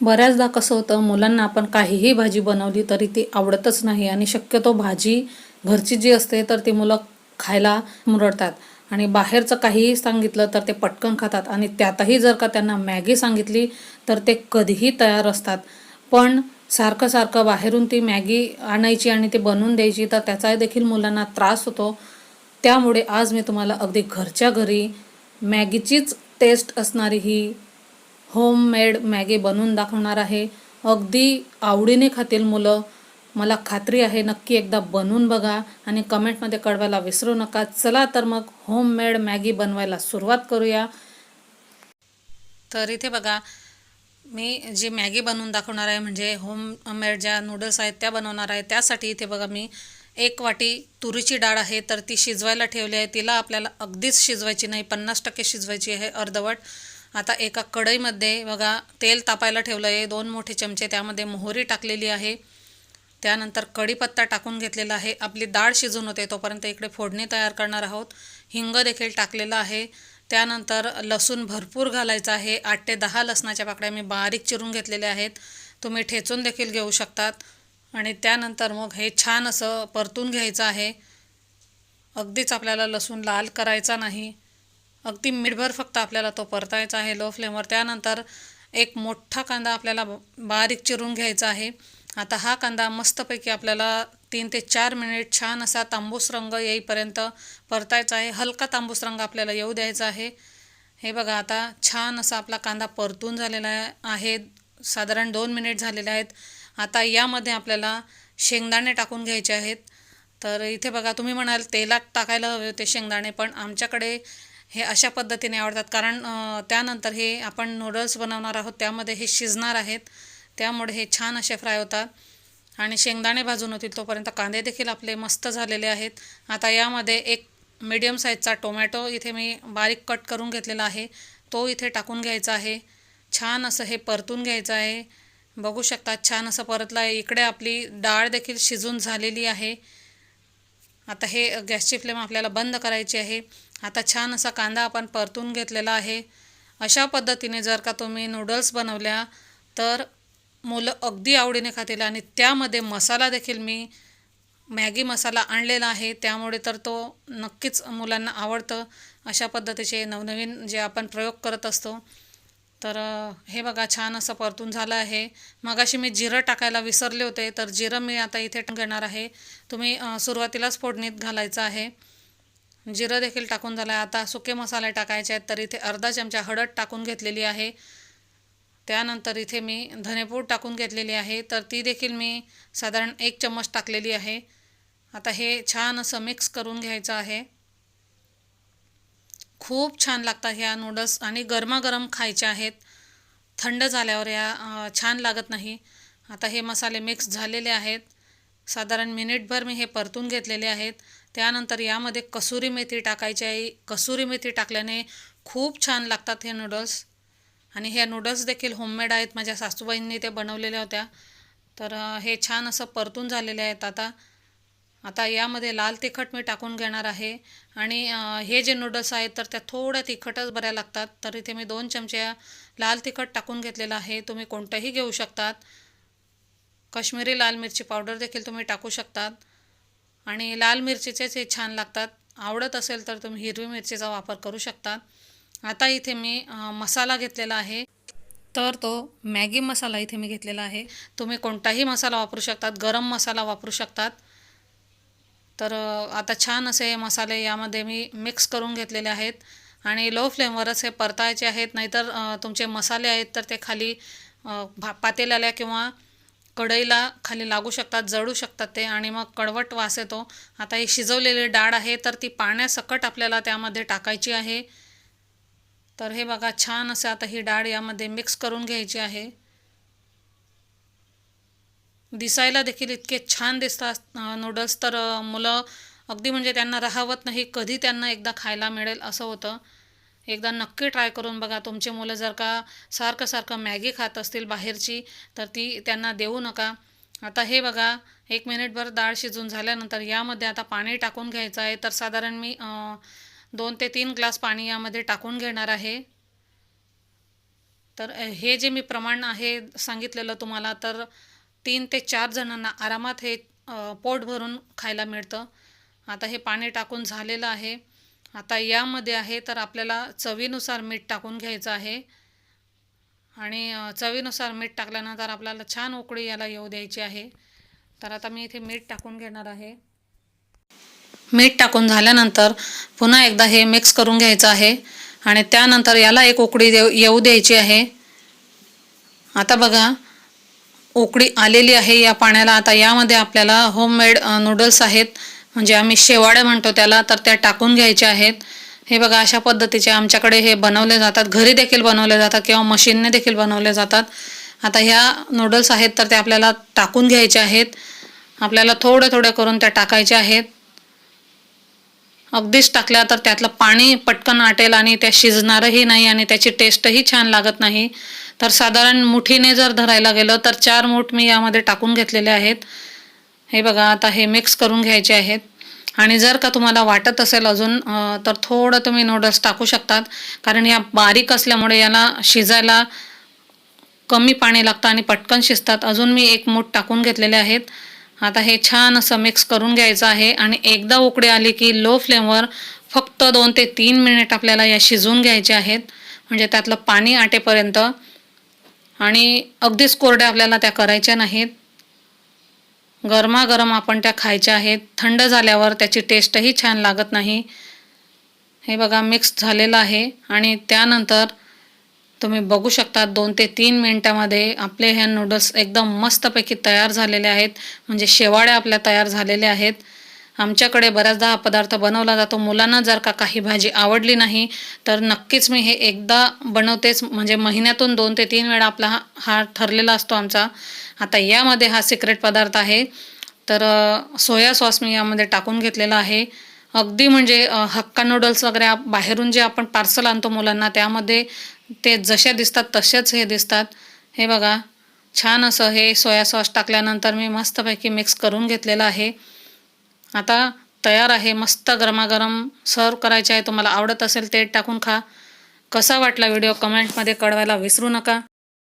बऱ्याचदा कसं होतं मुलांना आपण काहीही भाजी बनवली तरी ती आवडतच नाही आणि शक्यतो भाजी घरची जी असते तर ती मुलं खायला मुरडतात. आणि बाहेरचं काहीही सांगितलं तर ते पटकन खातात आणि त्यातही जर का त्यांना मॅगी सांगितली तर ते कधीही तयार असतात. पण सारखं सारखं बाहेरून ती मॅगी आणायची आणि ती बनवून द्यायची तर त्याचा देखील मुलांना त्रास होतो. त्यामुळे आज मी तुम्हाला अगदी घरच्या घरी मॅगीचीच टेस्ट असणारी ही होममेड मॅगी बनवून दाखवणार आहे. अगदी आवडीने खातील मुलं. मला खात्री आहे नक्की एकदा बनवून बघा आणि कमेंटमध्ये कळवायला विसरू नका. चला तर मग होममेड मॅगी बनवायला सुरुवात करूया. तर इथे बघा मी जी मॅगी बनवून दाखवणार आहे म्हणजे होममेड ज्या नूडल्स आहेत त्या बनवणार आहे. त्यासाठी इथे बघा मी एक वाटी तुरीची डाळ आहे तर ती शिजवायला ठेवली आहे. तिला आपल्याला अगदीच शिजवायची नाही पन्नास टक्के शिजवायची आहे अर्धवट. आता एका कढईमध्ये बघा तेल तापायला ठेवलं आहे दोन मोठे चमचे त्यामध्ये मोहरी टाकलेली आहे. त्यानंतर कढीपत्ता टाकून घेतलेला आहे. आपली डाळ शिजून होते तोपर्यंत इकडे फोडणी तयार करणार आहोत. हिंग देखील टाकलेलं आहे. त्यानंतर लसूण भरपूर घालायचं आहे. आठ ते दहा लसणाच्या पाकड्या मी बारीक चिरून घेतलेल्या आहेत. तुम्ही ठेचून देखील घेऊ शकतात. आणि त्यानंतर मग हे छान असं परतून घ्यायचं आहे. अगदीच आपल्याला लसूण लाल करायचा नाही. अगदी मिठभर फक्त आपल्याला तो परतायचा आहे लो फ्लेमवर त्यानंतर एक मोठा कांदा आपल्याला बारीक चिरून घ्यायचा आहे. आता हा कांदा मस्तपैकी आपल्याला तीन ते चार मिनिट छान असा तांबूस रंग येईपर्यंत परतायचा आहे. हलका तांबूस रंग आपल्याला येऊ द्यायचा आहे. हे बघा आता छान असा आपला कांदा परतून झालेला आहे. साधारण दोन मिनिट झालेले आहेत. आता यामध्ये आपल्याला शेंगदाणे टाकून घ्यायचे आहेत. तर इथे बघा तुम्ही म्हणाल तेलात टाकायला हवे होते शेंगदाणे पण आमच्याकडे हे अशा पद्धतीने आवडतात. कारण त्यानंतर हे आपण नूडल्स बनवणार आहोत त्यामध्ये हे शिजणार आहेत. त्यामुळे हे छान असे फ्राय होतात. आणि शेंगदाणे भाजून होतील तोपर्यंत कांदे देखील आपले मस्त झालेले आहेत. आता यामध्ये एक मीडियम साईजचा टोमॅटो इथे मी बारीक कट करून घेतलेला आहे. तो इथे टाकून घ्यायचा आहे. छान असं हे परतून घ्यायचं आहे. बघू शकता छान असं परतलं आहे. इकडे आपली डाळ देखील शिजून झालेली आहे. आता हे गॅसची फ्लेम आपल्याला बंद करायची आहे. आता छान असा कांदा आपण परतून घेतलेला आहे. अशा पद्धतीने जर का तुम्ही नूडल्स बनवल्या तर मुलं अगदी आवडीने खातील आणि त्यामध्ये मसाला देखील मी मॅगी मसाला आणलेला आहे. त्यामुळे तर तो नक्कीच मुलांना आवडतं. अशा पद्धतीचे नवनवीन जे आपण प्रयोग करत असतो तर हे बघा छान असं परतून झालं आहे. मगाशी मी जिरं टाकायला विसरले होते तर जिरं मी आता इथे घेणार आहे. तुम्ही सुरुवातीलाच फोडणीत घालायचं आहे. जिरं देखील टाकून झालं आहे. आता सुके मसाले टाकायचे आहेत तर इथे अर्धा चमचा हळद टाकून घेतलेली आहे. त्यानंतर इथे मी धनेपूड टाकून घेतलेली आहे. तर ती देखील मी साधारण एक चम्मच टाकलेली आहे. आता हे छान असं मिक्स करून घ्यायचं आहे. खूप छान लागतात ह्या नूडल्स आणि गरमागरम खायचे आहेत. थंड झाल्यावर या छान लागत नाही. आता हे मसाले मिक्स झालेले आहेत. साधारण मिनिटभर मी हे परतून घेतलेले आहेत. त्यानंतर यामध्ये कसुरी मेथी टाकायची आहे. कसुरी मेथी टाकल्याने खूप छान लागतात हे नूडल्स आणि हे नूडल्स देखील होममेड आहेत. माझ्या सासूबाईंनी ते बनवलेल्या होत्या. तर हे छान असं परतून झालेले आहेत आता. आता यामध्ये लाल तिखट मी टाकून घेणार आहे. आणि हे जे नूडल्स आहेत तर त्या थोड्या तिखटच बऱ्या लागतात. तर इथे मी दोन चमच्या लाल तिखट टाकून घेतलेलं आहे. तुम्ही कोणतंही घेऊ शकतात. कश्मीरी लाल मिरची पावडर देखील तुम्ही टाकू शकतात. आणि लाल मिरचीचेच हे छान लागतात. आवडत असेल तर तुम्ही हिरवी मिरचीचा वापर करू शकतात. आता इथे मी मसाला घेतलेला आहे. तर तो मॅगी मसाला इथे मी घेतलेला आहे. तुम्ही कोणताही मसाला वापरू शकतात. गरम मसाला वापरू शकतात. तर आता छान असे मसाले यामध्ये मी मिक्स करून घेतलेले आहेत. आणि लो फ्लेमवरच हे परतायचे आहेत. नाहीतर तुमचे मसाले आहेत तर ते खाली भा पातेल्याला किंवा कढईला खाली लागू शकतात जळू शकतात ते. आणि मग कडवट वास येतो. आता ही शिजवलेली डाळ आहे तर ती पाण्यासकट आपल्याला त्यामध्ये टाकायची आहे. तर हे बघा छान असं आता ही डाळ यामध्ये मिक्स करून घ्यायची आहे. दिसायला देखील इतके छान दिसतात. नूडल्स तर मुलं अगदी म्हणजे त्यांना राहावत नाही कधी त्यांना एकदा खायला मिळेल असं होतं. एकदा नक्की ट्राय करून बघा. तुमचे मुलं जर का सारखं सारखं मॅगी खात असतील बाहेरची तर ती त्यांना देऊ नका. आता हे बघा एक मिनिटभर डाळ शिजून झाल्यानंतर यामध्ये आता पाणी टाकून घ्यायचं आहे. तर साधारण मी दोन ते तीन ग्लास पाणी यामध्ये टाकून घेणार आहे. तर हे जे मी प्रमाण आहे सांगितलेलं तुम्हाला तर तीन ते चार जणांना आरामात हे पोट भरून खायला मिळतं. आता हे पाणी टाकून झालेलं आहे. आता यामध्ये आहे तर आपल्याला चवीनुसार मीठ टाकून घ्यायचं आहे. आणि चवीनुसार मीठ टाकल्यानंतर आपल्याला छान उकळी याला येऊ द्यायची आहे. तर आता मी इथे मीठ टाकून घेणार आहे. मीठ टाकून झाल्यानंतर पुन्हा एकदा हे मिक्स करून घ्यायचं आहे. आणि त्यानंतर याला एक उकळी देऊ येऊ द्यायची आहे. आता बघा उकळी आलेली आहे या पाण्याला. आता यामध्ये आपल्याला होममेड नूडल्स आहेत. म्हणजे आम्ही शेवाळे म्हणतो त्याला तर त्या टाकून घ्यायच्या आहेत. हे बघा अशा पद्धतीचे आमच्याकडे हे बनवले जातात. घरी देखील बनवले जातात किंवा मशीनने देखील बनवले जातात. आता ह्या नूडल्स आहेत तर ते आपल्याला टाकून घ्यायचे आहेत. आपल्याला थोडे थोडे करून त्या टाकायच्या आहेत. अगदीच टाकल्या तर त्यातलं पाणी पटकन आटेल आणि त्या शिजणारही नाही आणि त्याची टेस्टही छान लागत नाही. तर साधारण मुठीने जर धरायला गेलं तर चार मूठ मी यामध्ये टाकून घेतलेले आहेत. हे बघा आता हे मिक्स करून घ्यायचे आहेत. आणि जर का तुम्हाला वाटत असेल अजून तर थोडं तुम्ही नूडल्स टाकू शकतात. कारण या बारीक असल्यामुळे याला शिजायला कमी पाणी लागतं आणि पटकन शिजतात. अजून मी एक मूठ टाकून घेतलेले आहेत. आता हे छान असं मिक्स करून घ्यायचं आहे. आणि एकदा उकडे आली की लो फ्लेमवर फक्त दोन ते तीन मिनिट आपल्याला या शिजवून घ्यायचे आहेत. म्हणजे त्यातलं पाणी आटेपर्यंत. आणि अगदीच कोरड्या आपल्याला त्या करायच्या नाहीत. गरमागरम आपण त्या खायच्या आहेत. थंड झाल्यावर त्याची टेस्टही छान लागत नाही. हे बघा मिक्स झालेलं आहे. आणि त्यानंतर तुम्ही बघू शकता दोन ते तीन मिनटामध्ये आपले ह्या नूडल्स एकदम मस्तपैकी तयार झालेले आहेत. म्हणजे शेवाळ्या आपल्या तयार झालेल्या आहेत. आमच्याकडे बऱ्याचदा हा पदार्थ बनवला जातो. मुलांना जर का काही भाजी आवडली नाही तर नक्कीच मी हे एकदा बनवतेच. म्हणजे महिन्यातून दोन ते तीन वेळा आपला हा हा ठरलेला असतो आमचा. आता यामध्ये हा सिक्रेट पदार्थ आहे. तर सोया सॉस मी यामध्ये टाकून घेतलेला आहे. अगदी म्हणजे हक्का नूडल्स वगैरे बाहेरून जे आपण पार्सल आणतो मुलांना त्यामध्ये ते जशा दिसतात तसेच हे दिसतात. हे बघा छान असं हे सोया सॉस टाकल्यानंतर मी मस्तपैकी मिक्स करून घेतलेलं आहे. आता तयार आहे मस्त गरमागरम सर्व करायचे आहे तुम्हाला आवडत असेल ते टाकून खा. कसा वाटला व्हिडिओ कमेंटमध्ये कळवायला विसरू नका.